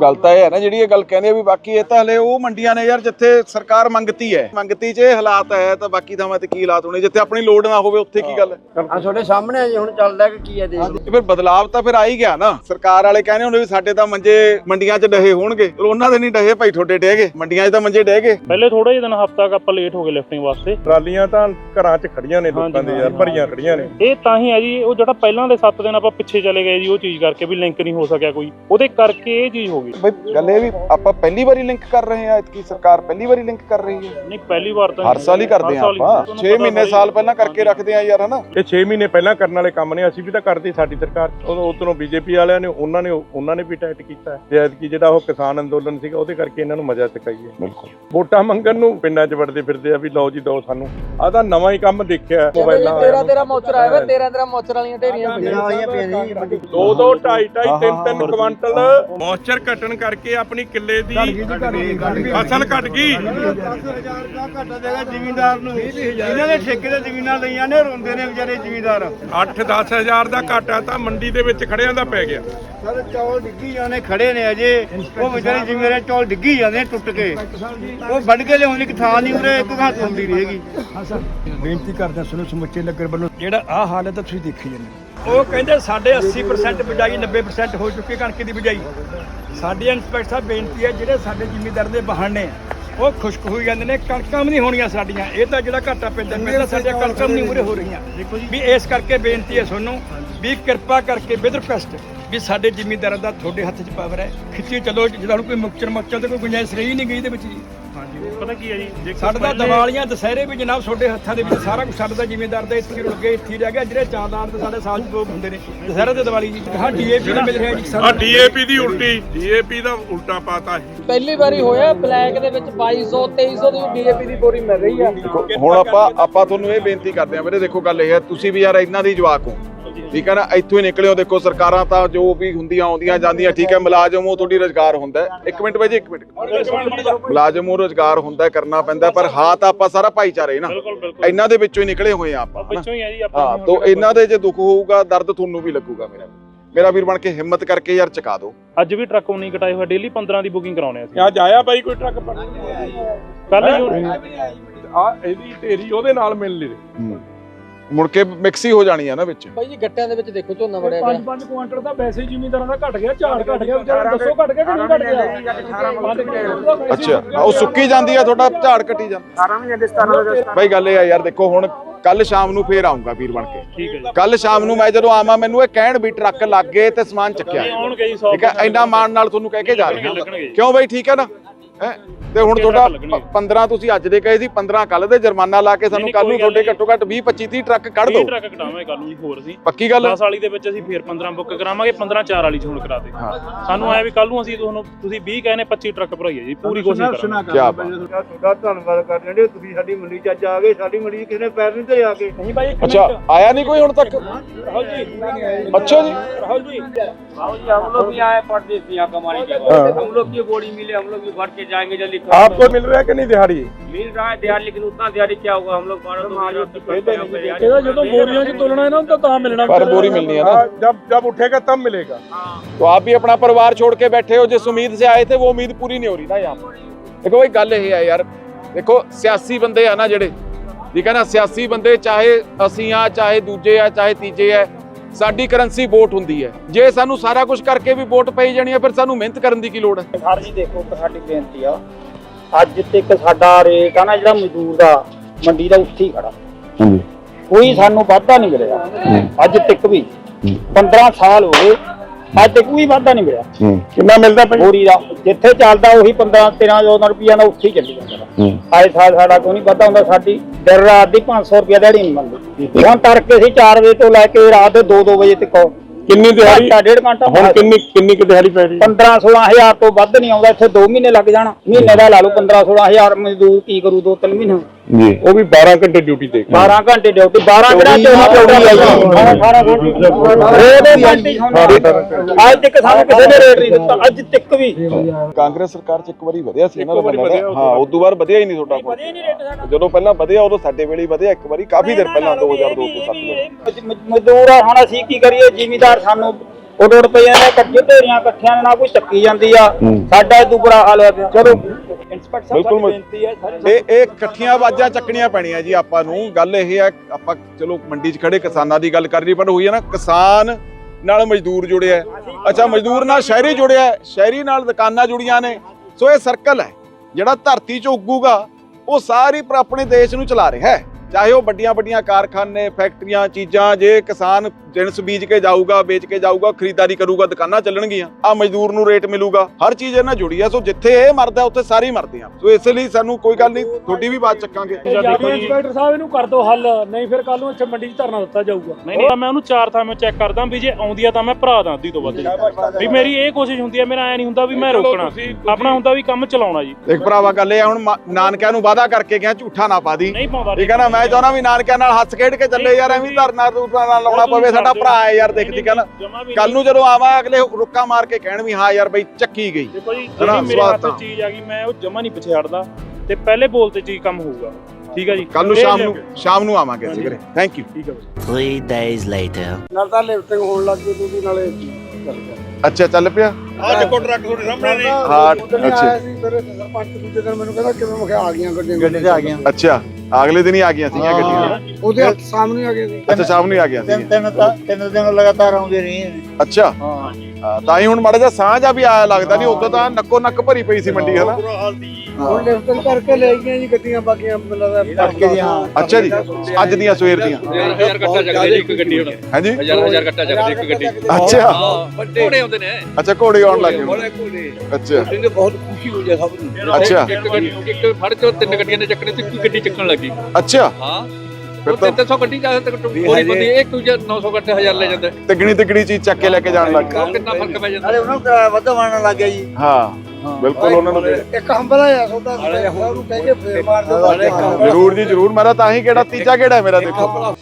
ਗੱਲ ਤਾਂ ਇਹ ਹੈ ਨਾ ਜਿਹੜੀ ਇਹ ਗੱਲ ਕਹਿੰਦੇ ਆ ਵੀ ਬਾਕੀ ਇਹ ਤਾਂ ਹਲੇ ਉਹ ਮੰਡੀਆਂ ਨੇ ਯਾਰ ਜਿੱਥੇ ਸਰਕਾਰ ਮੰਗਤੀ ਹੈ। ਮੰਗਤੀ 'ਚ ਇਹ ਹਾਲਾਤ ਹੈ ਤਾਂ ਬਾਕੀ ਥਾਵਾਂ ਤੇ ਕੀ ਹਾਲਾਤ ਹੋਣੇ ਜਿੱਥੇ ਆਪਣੀ ਲੋੜ ਨਾ ਹੋਵੇ ਉੱਥੇ ਕੀ ਗੱਲ ਹੈ? ਆ ਤੁਹਾਡੇ ਸਾਹਮਣੇ ਹੈ ਜੀ ਹੁਣ ਚੱਲਦਾ ਕਿ ਕੀ ਹੈ ਦੇਖ ਲਓ। ਤੇ ਫਿਰ ਬਦਲਾਵ ਤਾਂ ਫਿਰ ਆ ਹੀ ਗਿਆ ਨਾ। ਸਰਕਾਰ ਵਾਲੇ ਕਹਿੰਦੇ ਹੁੰਦੇ ਵੀ ਸਾਡੇ ਤਾਂ ਮੰਜੇ ਮੰਡੀਆਂ 'ਚ ਡਹੇ ਹੋਣਗੇ। ਚਲੋ ਉਹਨਾਂ ਦੇ ਨਹੀਂ ਡਹੇ ਭਾਈ ਤੁਹਾਡੇ ਡਹਿ ਮੰਡੀਆਂ 'ਚ ਤਾਂ ਮੰਜੇ ਡਹਿ ਗਏ। ਪਹਿਲੇ ਥੋੜੇ ਜਿਹੇ ਦਿਨ ਹਫਤਾ ਕ ਆਪਾਂ ਲੇਟ ਹੋ ਗਏ ਲਿਫਟਿੰਗ ਵਾਸਤੇ। ਟਰਾਲੀਆਂ ਤਾਂ ਘਰਾਂ 'ਚ ਖੜੀਆਂ ਨੇ ਲੋਕਾਂ ਦੇ ਯਾਰ ਭਰੀਆਂ ਖੜੀਆਂ ਨੇ। ਇਹ ਤਾਂ ਹੀ ਹੈ ਜੀ ਉਹ ਜਿਹੜਾ ਪਹਿਲਾਂ ਦੇ 7 ਦਿਨ ਆਪਾਂ ਪਿੱਛੇ ਚਲੇ ਗਏ ਜੀ ਉਹ ਚੀਜ਼ ਕਰਕੇ ਵੀ ਲਿੰਕ ਨਹੀਂ ਹੋ ਸਕਿਆ ਕੋਈ। ਉਹਦੇ ਕਰਕੇ ਇਹ ਚੀਜ਼ ਹੋ ਗਈ ਬਈ ਗੱਲ ਇਹ ਵੀ ਆਪਾਂ ਪਹਿਲੀ ਵਾਰੀ ਲਿੰਕ ਕਰ ਰਹੇ ਹਾਂ ਇਤਕੀ ਸਰਕਾਰ ਪਹਿਲੀ ਵਾਰੀ ਲਿੰਕ ਕਰ ਰਹੀ ਹੈ ਨਹੀਂ ਪਹਿਲੀ ਵਾਰ ਤਾਂ ਹਰ ਸਾਲ ਹੀ ਕਰਦੇ ਆ ਆਪਾਂ 6 ਮਹੀਨੇ ਸਾਲ ਪਹਿਲਾਂ ਕਰਕੇ ਰੱਖਦੇ ਆ ਯਾਰ ਹਨਾ ਇਹ 6 ਮਹੀਨੇ ਪਹਿਲਾਂ ਕਰਨ ਵਾਲੇ ਕੰਮ ਨੇ ਅਸੀਂ ਵੀ ਤਾਂ ਕਰਦੇ ਸਾਡੀ ਸਰਕਾਰ ਉਦੋਂ ਉਧਰੋਂ ਬੀਜੇਪੀ ਵਾਲਿਆਂ ਨੇ ਉਹਨਾਂ ਨੇ ਉਹਨਾਂ ਨੇ ਵੀ ਟਾਈਟ ਕੀਤਾ ਤੇ ਐਤਕੀ ਜਿਹੜਾ ਉਹ ਕਿਸਾਨ ਅੰਦੋਲਨ ਸੀਗਾ ਉਹਦੇ ਕਰਕੇ ਇਹਨਾਂ ਨੂੰ ਮਜ਼ਾ ਚਕਾਈਏ ਬਿਲਕੁਲ ਵੋਟਾਂ ਮੰਗਣ ਨੂੰ ਪਿੰਡਾਂ 'ਚ ਵੜਦੇ ਫਿਰਦੇ ਆ ਵੀ ਲਓ ਜੀ ਦਿਓ ਸਾਨੂੰ ਆਹ ਤਾਂ ਨਵਾਂ ਹੀ ਕੰਮ ਦੇਖਿਆ ਮੋਬਾਈਲਾਂ ਤੇਰਾ ਤੇਰਾ ਮੋਚਰ ਆਇਆ ਵਾ ਤੇਰਾ ਤੇਰਾ ਮੋਚਰ ਵਾਲੀਆਂ ਢੇਰੀਆਂ ਪਈਆਂ ਦੋ ਦੋ ਢਾਈ ਢਾਈ ਤਿੰਨ ਤਿੰਨ ਕੁਆਂਟਲ ਮੌਇਸਚਰ ਘਟਣ ਕਰਕੇ ਆਪਣੀ ਕਿੱਲੇ ਦੀ ਫਸਲ ਘਟ ਗਈ। 10000 ਦਾ ਘਾਟਾ ਦੇਗਾ ਜ਼ਿਮੀਂਦਾਰ ਨੂੰ। ਇਹਨਾਂ ਨੇ ਠੇਕੇ ਤੇ ਜ਼ਮੀਨਾਂ ਲਈਆਂ ਨੇ ਰੋਂਦੇ ਨੇ ਵਿਚਾਰੇ ਜ਼ਿਮੀਂਦਾਰ। 8-10 ਹਜ਼ਾਰ ਦਾ ਘਾਟਾ ਤਾਂ ਮੰਡੀ ਦੇ ਵਿੱਚ ਖੜਿਆਂ ਦਾ ਪੈ ਗਿਆ। ਸਾਰੇ ਚੌਲ ਡਿੱਗੀ ਜਾਂਦੇ ਖੜੇ ਨੇ ਅਜੇ। ਉਹ ਵਿਚਾਰੇ ਜ਼ਿਮੀਂਦਾਰ ਚੌਲ ਡਿੱਗੀ ਜਾਂਦੇ ਟੁੱਟ ਕੇ। ਉਹ ਵੱਢ ਕੇ ਲਿਆਉਣ ਦੀ ਕਿਥਾਂ ਨਹੀਂ ਉਰੇ ਇੱਕ ਘਾਟ ਹੁੰਦੀ ਰਹੇਗੀ ਬੇਨਤੀ ਕਰਦੇ ਸੁਣੋ ਸਮੁੱਚੇ ਨਗਰ ਵੱਲੋਂ ਜਿਹੜਾ ਆਹ ਹਾਲ ਹੈ ਤਾਂ ਤੁਸੀਂ ਦੇਖੀ ਜਾਂਦੇ ਉਹ ਕਹਿੰਦੇ ਸਾਡੇ 80% ਬਿਜਾਈ 90% ਹੋ ਚੁੱਕੀ ਕਣਕ ਦੀ ਬਿਜਾਈ। ਸਾਡੀ ਇੰਸਪੈਕਟਰ ਸਾਹਿਬ ਬੇਨਤੀ ਹੈ ਜਿਹੜੇ ਸਾਡੇ ਜ਼ਿਮੀਂਦਾਰ ਦੇ ਬਹਾਨੇ ਉਹ ਖੁਸ਼ਕ ਹੋਈ ਜਾਂਦੇ ਨੇ ਕਣਕਾਂ ਵੀ ਨਹੀਂ ਹੋਣੀਆਂ ਸਾਡੀਆਂ। ਇਹ ਤਾਂ ਜਿਹੜਾ ਘਾਟਾ ਪੈਂਦਾ ਪਹਿਲਾਂ ਸਾਡੀਆਂ ਕਣਕਾਂ ਵੀ ਨਹੀਂ ਉਰੇ ਹੋ ਰਹੀਆਂ। ਵੀ ਇਸ ਕਰਕੇ ਬੇਨਤੀ ਹੈ ਤੁਹਾਨੂੰ ਵੀ ਕਿਰਪਾ ਕਰਕੇ ਵਿਦ ਰਿਕੁਐਸਟ ਵੀ ਸਾਡੇ ਜ਼ਿਮੀਂਦਾਰਾਂ ਦਾ ਤੁਹਾਡੇ ਹੱਥ 'ਚ ਪਾਵਰ ਹੈ। ਖਿੱਚੀ ਚਲੋ ਜਿਹੜਾ ਕੋਈ ਮੁਕਚਰ ਮੱਚਰ ਤੇ ਕੋਈ ਗੁੰਜਾਇਸ਼ ਰਹੀ ਨਹੀਂ ਗਈ ਇਹਦੇ ਵਿੱਚ ਜੀ। ਪਤਾ ਕੀ ਹੈ ਜੀ ਜੇ ਸਾਡਾ ਤਾਂ ਦੀਵਾਲੀਆਂ ਦੁਸਹਿਰੇ ਵੀ ਜਨਾਬ ਤੁਹਾਡੇ ਹੱਥਾਂ ਦੇ ਵਿੱਚ ਸਾਰਾ ਕੁਝ ਸਾਡਾ ਜ਼ਿਮੀਂਦਾਰ ਦਾ ਇੱਥੇ ਰੁੜ ਗਏ ਇੱਥੇ ਹੀ ਰਹਿ ਗਿਆ ਜਿਹੜੇ ਚਾਂਦਾਰ ਤੇ ਸਾਡੇ ਸਾਲ ਚ ਦੋ ਹੁੰਦੇ ਨੇ ਦੁਸਹਿਰੇ ਤੇ ਦੀਵਾਲੀ ਜੀ ਹਾਂ ਡੀਏਪੀ ਦਾ ਮਿਲ ਰਿਹਾ ਜੀ ਆ ਸਾਨੂੰ ਡੀਏਪੀ ਦੀ ਉਲਟੀ ਡੀਏਪੀ ਦਾ ਉਲਟਾ ਪਾਤਾ ਹੈ ਪਹਿਲੀ ਵਾਰੀ ਹੋਇਆ ਬਲੈਕ ਦੇ ਵਿੱਚ 2200 2300 ਦੀ ਡੀਏਪੀ ਦੀ ਬੋਰੀ ਮਿਲ ਰਹੀ ਆ। ਹੁਣ ਆਪਾਂ ਆਪਾਂ ਤੁਹਾਨੂੰ ਇਹ ਬੇਨਤੀ ਕਰਦੇ ਆ ਵੀਰੇ ਦੇਖੋ ਗੱਲ ਇਹ ਹੈ ਤੁਸੀਂ ਵੀ ਯਾਰ ਇਹਨਾਂ ਦੀ ਜਵਾਕ ਹੋ। ਠੀਕ ਹੈ ਨਾ? ਇੱਥੋਂ ਹੀ ਨਿਕਲਿਓ ਦੇਖੋ ਸਰਕਾਰਾਂ ਤਾਂ ਜੋ ਵੀ ਹੁੰਦੀਆਂ ਆਉਂਦੀਆਂ ਜਾਂਦੀਆਂ ਠੀਕ ਹੈ ਮੁਲਾਜ਼ਮ ਉਹ ਤੁਹਾਡੀ ਰੋਜ਼ਗਾਰ ਹੁੰਦਾ। ਇੱਕ ਮਿੰਟ ਬਾਈ ਜੀ ਇੱਕ ਮਿੰਟ। ਮੁਲਾਜ਼ਮ ਉਹ ਰੋਜ਼ਗਾਰ ਹੁੰਦਾ ਕਰਨਾ ਪੈਂਦਾ ਪਰ ਹਾਂ ਤਾਂ ਆਪਾਂ ਸਾਰਾ ਭਾਈਚਾਰੇ ਨਾ ਇਹਨਾਂ ਦੇ ਵਿੱਚੋਂ ਹੀ ਨਿਕਲੇ ਹੋਏ ਆ ਆਪਾਂ। ਵਿੱਚੋਂ ਹੀ ਹੈ ਜੀ ਆਪਾਂ ਹਾਂ ਤੋਂ ਇਹਨਾਂ ਦੇ ਜੇ ਦੁੱਖ ਹੋਊਗਾ ਦਰਦ ਤੁਹਾਨੂੰ ਵੀ ਲੱਗੂਗਾ ਮੇਰਾ। ਮੇਰਾ ਵੀਰ ਬਣ ਕੇ ਹਿੰਮਤ ਕਰਕੇ ਯਾਰ ਚਕਾ ਦਿਓ। ਅੱਜ ਵੀ ਟਰੱਕ ਉਨੀ ਕਟਾਏ ਹੋਏ ਡੇਲੀ 15 ਦੀ ਬੁਕਿੰਗ ਕਰਾਉਣੇ ਅਸੀਂ। ਅੱਜ ਆਇਆ ਬਾਈ ਕੋਈ ਟਰੱਕ ਪਰ? ਕੱਲ ਹੀ? ਆ ਇਹਦੀ ਢੇਰੀ ਉਹਦੇ ਨਾਲ ਮਿਲ ਲਈ ਮੁੜ ਕੇ ਮਿਕਸ ਹੀ ਹੋ ਜਾਣੀ ਆ ਨਾ ਵਿੱਚ। ਬਾਈ ਜੀ ਗੱਟਿਆਂ ਦੇ ਵਿੱਚ ਦੇਖੋ ਝੋਨਾ ਵੜਿਆ ਪਿਆ। 5 ਕੁਆਂਟਲ ਤਾਂ ਵੈਸੇ ਹੀ ਜ਼ਿਮੀਂਦਾਰਾਂ ਦਾ ਘਟ ਗਿਆ ਝਾੜ ਘਟ ਗਿਆ ਵਿਚਾਰਾ ਦੱਸੋ ਘਟ ਗਿਆ ਕਿ ਨਹੀਂ ਘਟ ਗਿਆ? ਅੱਛਾ ਉਹ ਸੁੱਕੀ ਜਾਂਦੀ ਆ ਤੁਹਾਡਾ ਝਾੜ ਕੱਟੀ ਜਾਂਦਾ। 18 ਵੀ ਜਾਂਦੇ 17 ਬਾਈ ਗੱਲ ਇਹ ਆ ਯਾਰ ਦੇਖੋ ਹੁਣ ਕੱਲ ਸ਼ਾਮ ਨੂੰ ਫੇਰ ਆਉਂਗਾ ਵੀਰ ਬਣ ਕੇ। ਠੀਕ ਹੈ ਕੱਲ ਸ਼ਾਮ ਨੂੰ ਮੈਂ ਜਦੋਂ ਆਵਾਂ ਮੈਨੂੰ ਇਹ ਕਹਿਣ ਵੀ ਟਰੱਕ ਲੱਗ ਗਏ ਤੇ ਸਮਾਨ ਚੱਕਿਆ। ਆਉਣਗੇ ਜੀ 100 ਠੀਕ ਹੈ ਇੰਨਾ ਮਾਣ ਨਾਲ ਤੁਹਾਨੂੰ ਕਹਿ ਕੇ ਜਾ ਰਿਹਾ। ਕਿਉਂ ਬਾਈ ਠੀਕ ਹੈ ਨਾ? ਹੈਂ? ਤੇ ਹੁਣ ਤੁਹਾਡਾ ਲੱਗਣਗੇ। 15 ਤੁਸੀਂ ਅੱਜ ਦੇ ਕਹੇ ਸੀ 15 ਕੱਲ ਦੇ ਜੁਰਮਾਨਾ ਲਾ ਕੇ ਸਾਨੂੰ ਨਹੀਂ, ਕੱਲ ਨੂੰ ਕੋਈ ਗੱਲ ਤੁਹਾਡੇ ਘੱਟੋ ਘੱਟ 20 25 30 ਟਰੱਕ ਕੱਢ 20 ਦਿਓ ਟਰੱਕ ਕਟਾਵਾਂਗੇ ਕੱਲ ਨੂੰ ਜੀ ਹੋਰ ਅਸੀਂ ਪੱਕੀ ਗੱਲ 10 ਵਾਲੀ ਦੇ ਵਿੱਚ ਅਸੀਂ ਫੇਰ 15 ਬੁੱਕ ਕਰਾਵਾਂਗੇ 15 ਚਾਰ ਵਾਲੀ ਚ ਹੁਣ ਕਰਾ ਦੇ ਸਾਨੂੰ ਆਇਆ ਵੀ ਕੱਲ ਨੂੰ ਅਸੀਂ ਤੁਹਾਨੂੰ ਤੁਸੀਂ 20 ਕਹਿੰਦੇ 25 ਟਰੱਕ ਭਰਾਈਏ ਜੀ ਪੂਰੀ ਕੋਸ਼ਿਸ਼ ਕਰਾਂਗੇ ਕੀ ਬਾਤ ਤੁਹਾਡਾ ਧੰਨਵਾਦ ਕਰਦੇ ਨੇ ਤੁਸੀਂ ਸਾਡੀ ਮੰਡੀ ਚ ਅੱਜ ਆ ਗਏ ਸਾਡੀ ਮੰਡੀ 'ਚ ਕਿਸੇ ਨੇ ਪੈਰ ਨਹੀਂ ਧਰਿਆ ਕੇ ਨਹੀਂ ਬਾਈ ਅੱਛਾ ਆਇਆ ਨਹੀਂ ਕੋਈ ਹੁਣ ਤੱਕ ਰਾਹੁਲ ਜੀ ਅੱਛਾ ਜੀ राहुल जी बाबू जी हम लोग भी आए परदेश यहाँ कमाने के हाँ। बाद हम लोग की बोरी मिले हम लोग भी भर के जाएंगे जल्दी आपको मिल रहा है कि नहीं दिहाड़ी मिल रहा है दिहाड़ी लेकिन उतना दिहाड़ी क्या होगा हम लोग बारह दो हजार की करते हैं, दिहाड़ी ਇਹਦਾ ਜਦੋਂ ਬੋਰੀਆਂ 'ਚ ਤੋਲਣਾ ਇਹਨਾਂ ਨੂੰ ਤਾਂ ਤਾਂ ਮਿਲਣਾ ਪਰ ਬੋਰੀ ਮਿਲਣੀ है ना हाँ, जब जब उठेगा तब मिलेगा तो आप भी अपना परिवार छोड़ के बैठे हो जिस उम्मीद से आए थे वो उम्मीद पूरी नहीं हो रही ना यहाँ पर देखो भाई गल ये है यार देखो ਸਿਆਸੀ ਬੰਦੇ ਆ ਨਾ ਜਿਹੜੇ ਠੀਕ ਹੈ ਨਾ ਸਿਆਸੀ ਬੰਦੇ ਚਾਹੇ ਅਸੀਂ ਆ ਚਾਹੇ ਦੂਜੇ ਆ ਚਾਹੇ ਤੀਜੇ ਆ ਸਾਡੀ ਕਰੰਸੀ ਵੋਟ ਹੁੰਦੀ ਹੈ। ਜੇ ਸਾਨੂੰ ਸਾਰਾ ਕੁਝ ਕਰਕੇ ਵੀ ਵੋਟ ਪਈ ਜਾਣੀ ਹੈ ਫਿਰ ਸਾਨੂੰ ਮਿਹਨਤ ਕਰਨ ਦੀ ਕੀ ਲੋੜ ਹੈ? ਸਰ ਜੀ ਦੇਖੋ ਸਾਡੀ ਬੇਨਤੀ ਆ। ਅੱਜ ਤੱਕ ਸਾਡਾ ਰੇਟ ਆ ਨਾ ਜਿਹੜਾ ਮਜ਼ਦੂਰ ਦਾ ਮੰਡੀ ਦਾ ਉੱਥੇ ਹੀ ਖੜਾ। ਕੋਈ ਸਾਨੂੰ ਵਾਧਾ ਨਹੀਂ ਮਿਲਿਆ। ਅੱਜ ਤੱਕ ਵੀ 15 ਸਾਲ ਹੋ ਗਏ ਅੱਜ ਤੱਕ ਕੋਈ ਵਾਧਾ ਨਹੀਂ ਮਿਲਿਆ। ਕਿੰਨਾ ਮਿਲਦਾ ਭਾਈ। ਬੋਰੀ ਦਾ। ਜਿੱਥੇ ਚੱਲਦਾ ਉਹੀ 15 13 ਰੁਪਈਆ ਨਾਲ ਉੱਥੇ ਹੀ ਚੱਲੀ ਜਾਂਦਾ ਹੂੰ। ਆਏ ਸਾਡਾ ਕੋਈ ਨਹੀਂ ਵਾਧਾ ਹੁੰਦਾ ਸਾਡੀ ਦਿਨ ਰਾਤ ਦੀ 500 ਰੁਪਈਆ ਦਿਹਾੜੀ ਨਹੀਂ ਮੰਨਦੀ ਹੁਣ ਤਰ ਕੇ ਸੀ 4 ਵਜੇ ਤੋਂ ਲੈ ਕੇ ਰਾਤ ਦੇ 2-2 ਵਜੇ ਤੱਕ ਕਿੰਨੀ ਦਿਹਾੜੀ ਘੰਟਾ ਡੇਢ ਘੰਟਾ ਹੁਣ ਕਿੰਨੀ ਕਿੰਨੀ ਕਿ ਦਿਹਾੜੀ ਪੈ ਰਹੀ 15 16000 ਤੋਂ ਵੱਧ ਨਹੀਂ ਆਉਂਦਾ ਇੱਥੇ 2 ਮਹੀਨੇ ਲੱਗ ਜਾਣਾ। ਮਹੀਨੇ ਦਾ ਲਾ ਲਓ 15 16000 ਮਜ਼ਦੂਰ ਕੀ ਕਰੂ 2-3 ਮਹੀਨੇ। ਜੀ। ਉਹ ਵੀ 12 ਘੰਟੇ ਡਿਊਟੀ ਦੇ 12 ਘੰਟੇ ਡਿਊਟੀ 12 ਕਿਹੜਾ ਚੋਣਾ ਡਿਊਟੀ ਆਈ 18 ਘੰਟੇ। ਰੋਜ਼ ਘੰਟੇ। ਅੱਜ ਤੱਕ ਸਾਨੂੰ ਕਿਸੇ ਨੇ ਰੇਟ ਨਹੀਂ ਦਿੱਤਾ ਅੱਜ ਤੱਕ ਵੀ। ਕਾਂਗਰਸ ਸਰਕਾਰ ਚ ਇੱਕ ਵਾਰੀ ਵਧਿਆ ਸੀ ਇਹਨਾਂ ਦਾ ਲੱਗਦਾ। ਹਾਂ ਉਦੋਂ ਬਾਅਦ ਵਧਿਆ ਹੀ ਨਹੀਂ ਤੁਹਾਡਾ ਕੋਈ। ਜਦੋਂ ਪਹਿਲਾਂ ਵਧਿਆ ਉਦੋਂ ਸਾਡੇ ਵੇਲੇ ਹੀ ਵਧਿਆ ਇੱਕ ਵਾਰੀ ਕਾਫੀ ਦੇਰ ਪਹਿਲਾਂ 2002 ਤੋਂ 7 ਮਜ਼ਦੂਰ ਆ ਹੁਣ ਅਸੀਂ ਕੀ ਕਰੀਏ ਜ਼ਿਮੀਦਾਰ ਸਾਨੂੰ ਉਡ ਉਡ ਪਈਆਂ ਨੇ ਕੱਚੇ ਢੇਰੀਆਂ ਇਕੱਠਿਆਂ ਨੇ ਨਾ ਕੋਈ ਚੱਕੀ ਜਾਂਦੀ ਆ। ਸਾਡਾ ਇਦੋਂ ਬੁਰਾ ਹਾਲ ਹੋਇਆ ਚਲੋ। ਸਾਹਿਬ, ਸਾਡੀ ਬੇਨਤੀ ਹੈ ਸਾਰੇ ਇਹ ਇਹ ਇਕੱਠੀਆਂ ਆਵਾਜ਼ਾਂ ਚੱਕਣੀਆਂ ਪੈਣੀਆਂ ਜੀ ਆਪਾਂ ਨੂੰ। ਗੱਲ ਇਹ ਹੈ ਆਪਾਂ ਚਲੋ ਮੰਡੀ 'ਚ ਖੜੇ ਕਿਸਾਨਾਂ ਦੀ ਗੱਲ ਕਰ ਰਹੀ ਪਰ ਹੋਈ ਹੈ ਨਾ ਕਿਸਾਨ ਨਾਲ ਮਜ਼ਦੂਰ ਜੁੜਿਆ। ਅੱਛਾ ਮਜ਼ਦੂਰ ਨਾਲ ਸ਼ਹਿਰੀ ਜੁੜਿਆ ਸ਼ਹਿਰੀ ਨਾਲ ਦੁਕਾਨਾਂ ਜੁੜੀਆਂ ਨੇ। ਸੋ ਇਹ ਸਰਕਲ ਹੈ ਜਿਹੜਾ ਧਰਤੀ 'ਚ ਉੱਗੂਗਾ ਉਹ ਸਾਰੀ ਪਰ ਆਪਣੇ ਦੇਸ਼ ਨੂੰ ਚਲਾ ਰਿਹਾ ਹੈ। ਚਾਹੇ ਉਹ ਵੱਡੀਆਂ ਵੱਡੀਆਂ ਕਾਰਖਾਨੇ ਫੈਕਟਰੀਆਂ ਚੀਜ਼ਾਂ ਜੇ ਕਿਸਾਨ ਜਿਣਸ ਬੀਜ ਕੇ ਜਾਊਗਾ ਵੇਚ ਕੇ ਜਾਊਗਾ ਖਰੀਦਦਾਰੀ ਕਰੂਗਾ ਦੁਕਾਨਾਂ ਚੱਲਣਗੀਆਂ ਆ ਮਜ਼ਦੂਰ ਨੂੰ ਰੇਟ ਮਿਲੂਗਾ। ਹਰ ਚੀਜ਼ ਇਹਨਾਂ ਜੁੜੀ ਆ। ਸੋ ਜਿੱਥੇ ਇਹ ਮਰਦਾ ਉੱਥੇ ਸਾਰੇ ਮਰਦੇ ਆ। ਸੋ ਇਸ ਲਈ ਸਾਨੂੰ ਕੋਈ ਗੱਲ ਨਹੀਂ ਤੁਹਾਡੀ ਵੀ ਬਾਤ ਚੱਕਾਂਗੇ। ਜਾਂ ਦੇਖੋ ਜੀ ਇੰਸਪੈਕਟਰ ਸਾਹਿਬ ਇਹਨੂੰ ਕਰ ਦਿਓ ਹੱਲ ਨਹੀਂ ਫਿਰ ਕੱਲ ਨੂੰ ਇੱਥੇ ਮੰਡੀ 'ਚ ਧਰਨਾ ਦਿੱਤਾ ਜਾਊਗਾ। ਨਹੀਂ ਨਹੀਂ ਮੈਂ ਉਹਨੂੰ ਚਾਰ ਥਾਂ ਮੈਂ ਚੈੱਕ ਕਰਦਾ ਵੀ ਜੇ ਆਉਂਦੀ ਆ ਤਾਂ ਮੈਂ ਭਰਾ ਦਾਂ ਅੱਧੀ ਤੋਂ ਵੱਧ ਵੀ ਮੇਰੀ ਇਹ ਕੋਸ਼ਿਸ਼ ਹੁੰਦੀ ਹੈ ਮੇਰਾ ਐ ਨਹੀਂ ਹੁੰਦਾ ਵੀ ਮੈਂ ਰੋਕਣਾ। ਆਪਣਾ ਹੁੰਦਾ ਵੀ ਕੰਮ ਚਲਾਉਣਾ ਜੀ। ਇੱਕ ਭਰਾਵਾ ਗੱਲ ਇਹ ਆ ਹੁਣ ਨਾਨਕਿਆਂ ਨੂੰ ਵਾਅਦਾ ਕਰਕੇ ਗਿਆ ਝੂਠਾ ਨਾ ਪਾ ਦੀ। ਨਹੀਂ ਪਾਉਂਦਾ ਠੀਕ ਹੈ ਨਾ ਮੈਂ ਚਾਹਣਾ ਵੀ ਨਾਨਕਿਆਂ ਨਾਲ ਹੱਸ ਖੇਡ ਕੇ ਚੱਲੇ ਯਾਰ ਐਵੇਂ ਧਰਨਾ ਰੂਟਾ ਨਾਲ ਲਾਉਣਾ ਪਵੇ ਸਾਡਾ ਭਰਾ ਹੈ ਯਾਰ ਦੇਖਦੀ ਗੱਲ। ਕੱਲ ਨੂੰ ਜਦੋਂ ਆਵਾਂ ਅਗਲੇ ਰੁੱਕਾ ਮਾਰ ਕੇ ਕਹਿਣ ਵੀ ਹਾਂ ਯਾਰ ਬਈ ਚੱਕੀ ਗਈ। ਦੇਖੋ ਜੀ ਹਨਾ, ਜਿਹੜੀ ਮੇਰੇ ਹੱਥ ਚੀਜ਼ ਆ ਗਈ ਮੈਂ ਉਹ ਜਮਾ ਨਹੀਂ ਪਿੱਛੇ ਹਟਦਾ। ਤੇ ਪਹਿਲੇ ਬੋਲ ਤੇ ਚੀਜ਼ ਕੰਮ ਹੋਊਗਾ। ਠੀਕ ਹੈ ਜੀ। ਕੱਲ ਨੂੰ ਸ਼ਾਮ ਨੂੰ। ਸ਼ਾਮ ਨੂੰ ਆਵਾਂਗੇ ਅਸੀਂ ਘਰੇ। ਥੈਂਕ ਯੂ ਠੀਕ ਹੈ ਬਈ। Three days later. ਨਾਲ ਤਾਂ ਲਿਫਟਿੰਗ ਹੋਣ ਲੱਗ ਗਈ ਤੁਸੀਂ ਨਾਲੇ। ਅੱਛਾ ਚੱਲ ਪਿਆ? ਆਹ ਦੇਖੋ ਟਰੱਕ ਤੁਹਾਡੇ ਸਾਹਮਣੇ ਨੇ। ਹਾਂ ਅੱਛਾ। ਸੀ ਸਰਪੰਚ ਦੂਜੇ ਦਿਨ ਮੈਨੂੰ ਕਹਿੰਦਾ ਕਿਵੇਂ ਮੈਂ ਕਿਹਾ ਆ ਗਈਆਂ ਗੱਡੀਆਂ ਗੱਡੀ ਤੇ ਆ ਗਈਆਂ। ਅੱਛਾ ਅਗਲੇ ਦਿਨ ਹੀ ਆ ਗਈਆਂ ਸੀਗੀਆਂ ਗੱਡੀਆਂ। ਉਹਦੇ ਸਾਹਮਣੇ ਆ ਗਏ ਸੀ। ਅੱਛਾ ਹੀ ਆ ਤਿੰਨ ਸੀਗੀਆਂ। ਤਿੰਨ ਤਾਂ ਤਿੰਨ ਦਿਨ ਲਗਾਤਾਰ ਆਉਂਦੇ ਰਹੇ ਅੱਛਾ। ਹਾਂ, ਤਾਂ ਹੀ ਹੁਣ ਮਾੜਾ ਜਿਹਾ ਸਾਂਝ ਆ ਵੀ ਆਇਆ ਲੱਗਦਾ ਨਹੀਂ ਉਦੋਂ ਤਾਂ ਨੱਕੋ ਨੱਕ ਭਰੀ ਪਈ ਸੀ ਮੰਡੀ ਹਨਾ? ਹੁਣ ਲਿਫਟਿੰਗ ਕਰਕੇ ਲੈ ਗਈਆਂ ਜੀ ਗੱਡੀਆਂ ਬਾਕੀਆਂ ਦੀਆਂ। ਅੱਛਾ ਜੀ ਅੱਜ ਦੀਆਂ ਸਵੇਰ ਦੀਆਂ। ਹਜ਼ਾਰ ਗੱਟਾ ਚੱਕਦੇ ਜੀ ਇੱਕ ਗੱਡੀ ਹੁਣ। ਹਾਂਜੀ। ਹਜ਼ਾਰ ਹਜ਼ਾਰ ਗੱਟਾ ਚੱਕਦੇ ਇੱਕ ਗੱਡੀ। ਅੱਛਾ। ਹਾਂ ਘੋੜੇ ਆਉਂਦੇ ਨੇ। ਅੱਛਾ ਘੋੜੇ ਆਉਣ ਲੱਗ ਗਏ। ਬੜੇ ਘੋੜੇ। ਅੱਛਾ। ਇਹਨੇ ਬਹੁਤ ਖੁਸ਼ੀ ਹੈ ਸਭ ਨੂੰ। ਅੱਛਾ। ਇੱਕ ਗੱਡੀ ਇੱਕ ਫੜ ਚੋ ਤਿੰਨ ਗੱਡੀਆਂ ਨੇ ਚੱਕਣੇ ਤੇ ਇੱਕ ਗੱਡੀ ਚੱਕਣ ਲੱਗੀ। ਅੱਛਾ। ਹਾਂ। ਫਿਰ ਤਾਂ 300 ਗੱਡੀ ਜਾ ਤੱਕ ਕੋਈ ਬੰਦੀ ਇੱਕ 900 ਗੱਟੇ ਹਜ਼ਾਰ ਲੈ ਜਾਂਦਾ। ਤਿਗਣੀ ਤਿਗਣੀ ਚੀਜ਼ ਚੱਕ ਕੇ ਲੈ ਕੇ ਜਾਣ ਲੱਗ ਗਏ ਕਿੰਨਾ ਫ਼ਰਕ ਪੈ ਜਾਂਦਾ। ਨਾਲੇ ਉਹਨਾਂ ਨੂੰ ਕਿਰਾਇਆ ਵੱਧ ਬਣਨ ਲੱਗ ਗਿਆ ਜੀ। ਹਾਂ ਬਿਲਕੁਲ ਉਹਨਾਂ ਨੂੰ ਦੇ- ਇੱਕ ਹੰਬਲਾ ਆ ਸੋਦਾ ਉਹਨੂੰ ਕਹਿ ਕੇ ਫੇਰ ਮਾਰ ਦਿਓ। ਜ਼ਰੂਰ ਜੀ ਜ਼ਰੂਰ। ਮੇਰਾ ਤਾਂ ਹੀ ਕਿਹੜਾ ਤੀਜਾ ਕਿਹੜਾ ਹੈ ਮੇਰਾ ਦੇਖੋ।